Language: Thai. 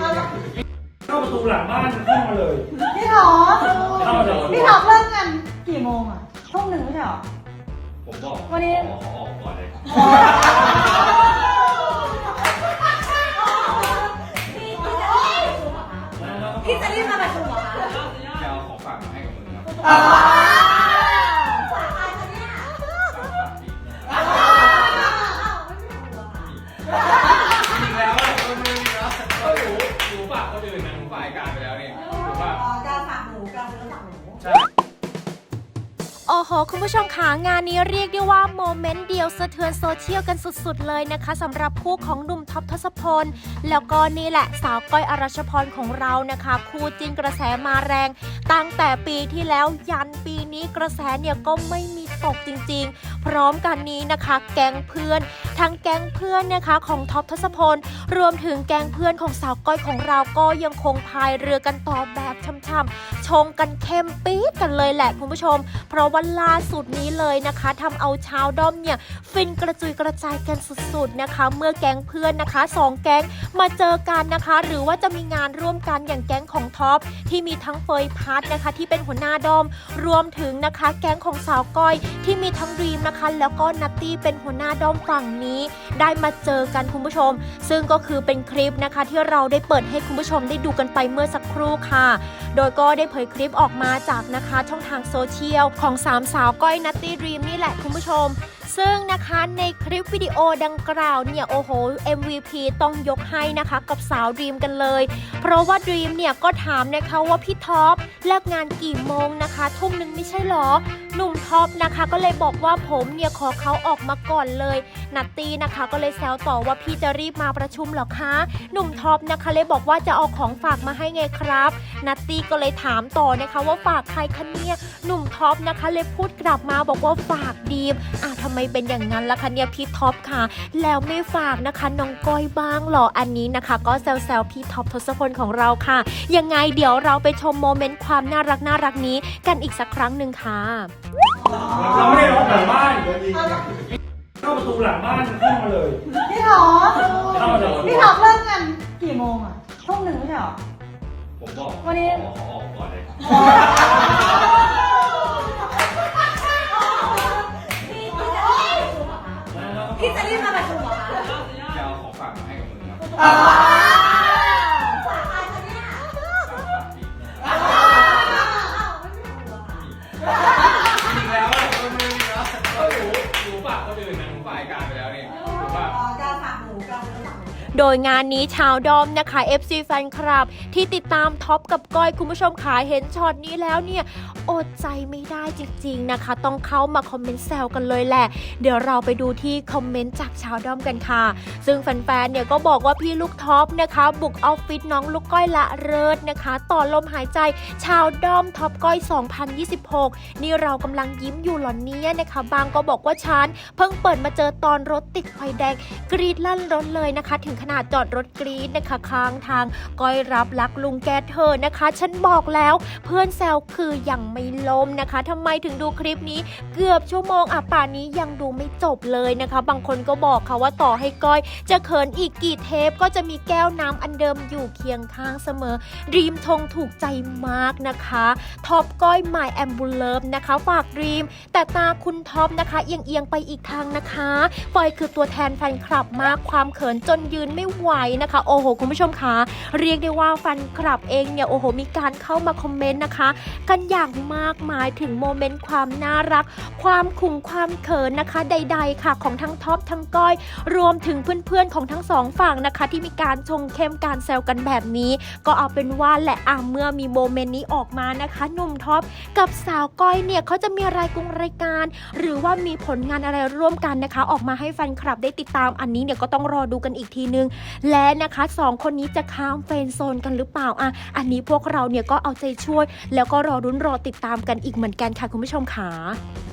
เข้าประตูหลังบ้านเข้ามาเลย พี่หรอเข้ามาเลยพี่ท็อปเลิกงานกี่โมงอะทุ่มหนึ่งไม่ใช่หรอ ผมบอกวันนี้ขอขอออกก่อนเลยพี่จะรีบมาประชุมเหรอคะจะเอาของฝากมาให้กับมึงครับ โห คุณผู้ชมคะงานนี้เรียกได้ว่าโมเมนต์เดียวสะเทือนโซเชียลกันสุดๆ เลยนะคะสำหรับคู่ของหนุ่มท็อปทศพล แล้วก็นี่แหละสาวก้อยอรัชพรของเรานะคะ คู่จิ้นกระแสมาแรง ตั้งแต่ปีที่แล้วยันปีนี้กระแสเนี่ยก็ไม่มีตกจริงๆ พร้อมกันนี้นะคะ แก๊งเพื่อนทั้งแก๊งเพื่อนนะคะของท็อปทศพล รวมถึงแก๊งเพื่อนของสาวก้อยของเราก็ยังคงพายเรือกันต่อแบบช่ำๆชงกันเข้มปี๊ดกันเลยแหละคุณผู้ชม เพราะว่าล่าสุดนี้เลยนะคะทำเอาชาวด้อมเนี่ยฟินกระจุยกระจายกันสุดๆนะคะ เมื่อแก๊งเพื่อนนะคะสองแก๊งมาเจอกันนะคะ หรือว่าจะมีงานร่วมกันอย่างแก๊งของท็อปที่มีทั้งเฟยพัทนะคะที่เป็นหัวหน้าด้อม รวมถึงนะคะแก๊งของสาวก้อยที่มีทั้งดรีมนะคะ แล้วก็นัตตี้เป็นหัวหน้าด้อมฝั่งนี้ ได้มาเจอกันคุณผู้ชม ซึ่งก็คือเป็นคลิปนะคะที่เราได้เปิดให้คุณผู้ชมได้ดูกันไปเมื่อสักครู่ค่ะ โดยก็ได้เผยคลิปออกมาจากนะคะช่องทางโซเชียลของสามสาวก้อยนัตตี้ดรีมนี่แหละคุณผู้ชม ซึ่งนะคะในคลิปวิดีโอดังกล่าวเนี่ยโอ้โห MVP ต้องยกให้นะคะกับสาวดรีมกันเลย เพราะว่าดรีมเนี่ยก็ถามนะคะว่าพี่ท็อปเลิกงานกี่โมงนะคะ ทุ่มหนึ่งไม่ใช่หรอ หนุ่มท็อปนะคะก็เลยบอกว่าผมเนี่ยขอเขาออกมาก่อนเลยนัตตี้นะคะก็เลยแซวต่อว่าพี่จะรีบมาประชุมหรอคะหนุ่มท็อปนะคะเลยบอกว่าจะเอาของฝากมาให้ไงครับนัตตี้ก็เลยถามต่อนะคะว่าฝากใครคะเนี่ยหนุ่มท็อปนะคะเลยพูดกลับมาบอกว่าฝากดีมอะทำไมเป็นอย่างนั้นล่ะคะเนี่ยพี่ท็อปค่ะ แล้วไม่ฝากนะคะน้องก้อยบ้างหรออันนี้นะคะ ก็แซวๆพี่ท็อปทศพลของเราค่ะ ยังไงเดี๋ยวเราไปชมโมเมนต์ความน่ารักน่ารักนี้กันอีกสักครั้งหนึ่งค่ะ เราไม่ได้ล็อกหลังบ้านเข้าประตูหลังบ้านเข้ามาเลย พี่หรอเข้ามาเลยพี่ท็อปเลิกงานกี่โมงอะทุ่มหนึ่งไม่ใช่หรอผมบอกวันนี้ขอขอออกก่อนเลย โดยงานนี้ชาวดอมนะคะ FC แฟนคลับ ที่ติดตามท็อปกับก้อยคุณผู้ชมขาเห็นช็อตนี้แล้วเนี่ย อดใจไม่ได้จริง ๆนะคะ ต้องเข้ามาคอมเมนต์แซวกันเลยแหละ เดี๋ยวเราไปดูที่คอมเมนต์จากชาวดอมกันค่ะ ซึ่งแฟนๆเนี่ยก็บอกว่าพี่ลูกท็อปนะคะ บุกออฟฟิศน้องลูกก้อยละเริศนะคะ ต่อลมหายใจชาวดอมท็อปก้อย 2026 นี่เรากำลังยิ้มอยู่หรอเนี่ยนะคะ บางก็บอกว่าฉันเพิ่งเปิดมาเจอตอนรถติดไฟแดงกรีดลั่นรถเลยนะคะ ถึงขนาดจอดรถกรีดนะคะข้างทางก้อยรับรักลุงแกเธอนะคะ ฉันบอกแล้วเพื่อนแซวคือยังไม่ล้มนะคะทำไมถึงดูคลิปนี้เกือบชั่วโมงอะป่านนี้ยังดูไม่จบเลยนะคะ บางคนก็บอกค่ะว่าต่อให้ก้อย จะเขินอีกกี่เทปก็จะมีแก้วน้ำอันเดิมอยู่เคียงข้างเสมอรีมทงถูกใจมากนะคะท็อปก้อยหมายแอมบูเลฟนะคะ ฝากรีม แต่ตาคุณท็อปนะคะเอียงเอียงๆไปอีกทางนะคะฟอยคือตัวแทนแฟนคลับมากความเขินจนยืนไม่ไหวนะคะ โอ้โห คุณผู้ชมคะเรียกได้ว่าแฟนคลับเองเนี่ยโอ้โห มีการเข้ามาคอมเมนต์นะคะ กันอย่างมากมายถึงโมเมนต์ความน่ารัก ความคุงความเขินนะคะ ใด ๆ ค่ะ ของทั้งท็อปทั้งก้อย รวมถึงเพื่อนๆของทั้งสองฝั่งนะคะ ที่มีการชงเข้มการแซวกันแบบนี้ ก็เอาเป็นว่าแหละอะเมื่อมีโมเมนต์นี้ออกมานะคะหนุ่มท็อปกับสาวก้อยเนี่ยเขาจะมีรายกรุงรายการ หรือว่ามีผลงานอะไรร่วมกันนะคะ ออกมาให้แฟนคลับได้ติดตามอันนี้เนี่ยก็ต้องรอดูกันอีกทีนึงและนะคะสองคนนี้จะข้ามเฟนโซนกันหรือเปล่าอะอันนี้พวกเราเนี่ยก็เอาใจช่วย แล้วก็รอรุ้นรอติดตามกันอีกเหมือนกันค่ะคุณผู้ชมค่ะ